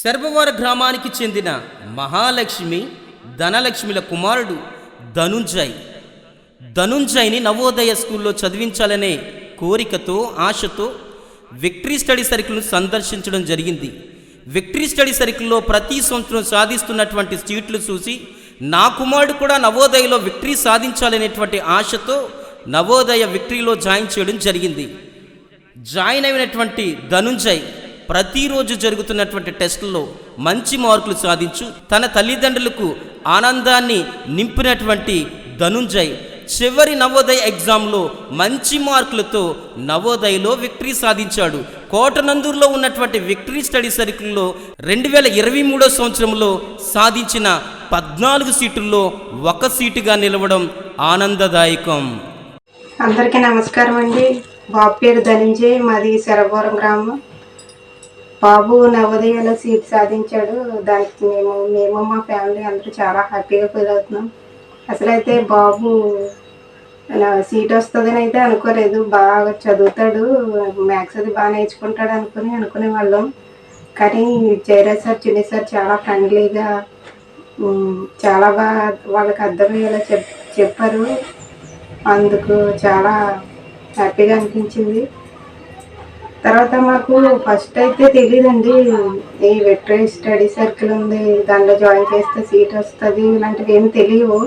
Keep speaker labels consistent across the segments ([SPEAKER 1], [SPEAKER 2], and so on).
[SPEAKER 1] శర్భవర గ్రామానికి చెందిన మహాలక్ష్మి ధనలక్ష్మిల కుమారుడు ధనుంజయ్. ధనుంజయ్ని నవోదయ స్కూల్లో చదివించాలనే కోరికతో ఆశతో విక్టరీ స్టడీ సర్కిల్ను సందర్శించడం జరిగింది. విక్టరీ స్టడీ సర్కిల్లో ప్రతి సంవత్సరం సాధిస్తున్నటువంటి సీట్లు చూసి నా కుమారుడు కూడా నవోదయలో విక్టరీ సాధించాలనేటువంటి ఆశతో నవోదయ విక్టరీలో జాయిన్ చేయడం జరిగింది. జాయిన్ అయినటువంటి ధనుంజయ్ ప్రతిరోజు జరుగుతున్నటువంటి టెస్టుల్లో మంచి మార్కులు సాధించు తన తల్లిదండ్రులకు ఆనందాన్ని నింపినటువంటి ధనుంజయ్. చివరి నవోదయ ఎగ్జామ్లో మంచి మార్కులతో నవోదయలో విక్టరీ సాధించాడు. కోటనందూరులో ఉన్నటువంటి విక్టరీ స్టడీ సర్కిల్లో రెండు వేల ఇరవై మూడో సంవత్సరంలో సాధించిన పద్నాలుగు సీటుల్లో ఒక సీటుగా నిలవడం ఆనందదాయకం.
[SPEAKER 2] అందరికీ నమస్కారం అండి. బాబు పేరు ధనంజయ్ మాది శరభవరం గ్రామం. బాబు నవోదయలో సీట్ సాధించాడు. దానికి మేము మేము మా ఫ్యామిలీ అందరూ చాలా హ్యాపీగా ఫీల్ అవుతున్నాం. అసలైతే బాబు సీట్ వస్తుందని అయితే అనుకోలేదు. బాగా చదువుతాడు. మ్యాథ్స్ అది బాగా నేర్చుకుంటాడు అనుకుని అనుకునే వాళ్ళం. కానీ జయరాజ్ సార్ చిన్ని సార్ చాలా ఫ్రెండ్లీగా చాలా బాగా వాళ్ళకి అర్థమయ్యేలా చెప్ చెప్పారు. అందుకు చాలా హ్యాపీగా అనిపించింది. తర్వాత మాకు ఫస్ట్ అయితే తెలియదండి ఈ వెటరీ స్టడీ సర్కిల్ ఉంది దాంట్లో జాయిన్ చేస్తే సీట్ వస్తుంది ఇలాంటివి ఏమి తెలియవు.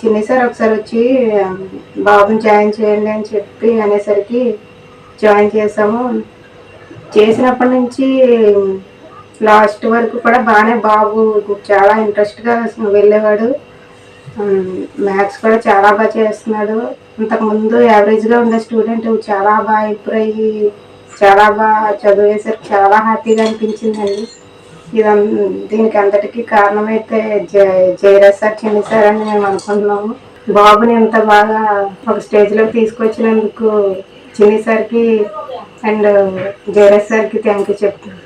[SPEAKER 2] చిన్న సార్ ఒకసారి వచ్చి బాబుని జాయిన్ చేయండి అని చెప్పి అనేసరికి జాయిన్ చేసాము చేసినప్పటి నుంచి లాస్ట్ వరకు కూడా బాగానే బాబు చాలా ఇంట్రెస్ట్గా వెళ్ళేవాడు. మ్యాథ్స్ కూడా చాలా బాగా చేస్తున్నాడు. ఇంతకుముందు యావరేజ్గా ఉండే స్టూడెంట్ చాలా బాగా ఇంప్రూవ్ అయ్యి చాలా బాగా చదివేసరికి చాలా హ్యాపీగా అనిపించిందండి ఇదం దీనికి అంతటికీ కారణమైతే జయ జయరాజ్ సార్ చిన్ని సార్ అని మేము అనుకుంటున్నాము. బాబుని ఎంత బాగా ఒక స్టేజ్లోకి తీసుకొచ్చినందుకు చిన్ని సార్కి అండ్ జయరాజ్ సార్కి థ్యాంక్ యూ చెప్తున్నాను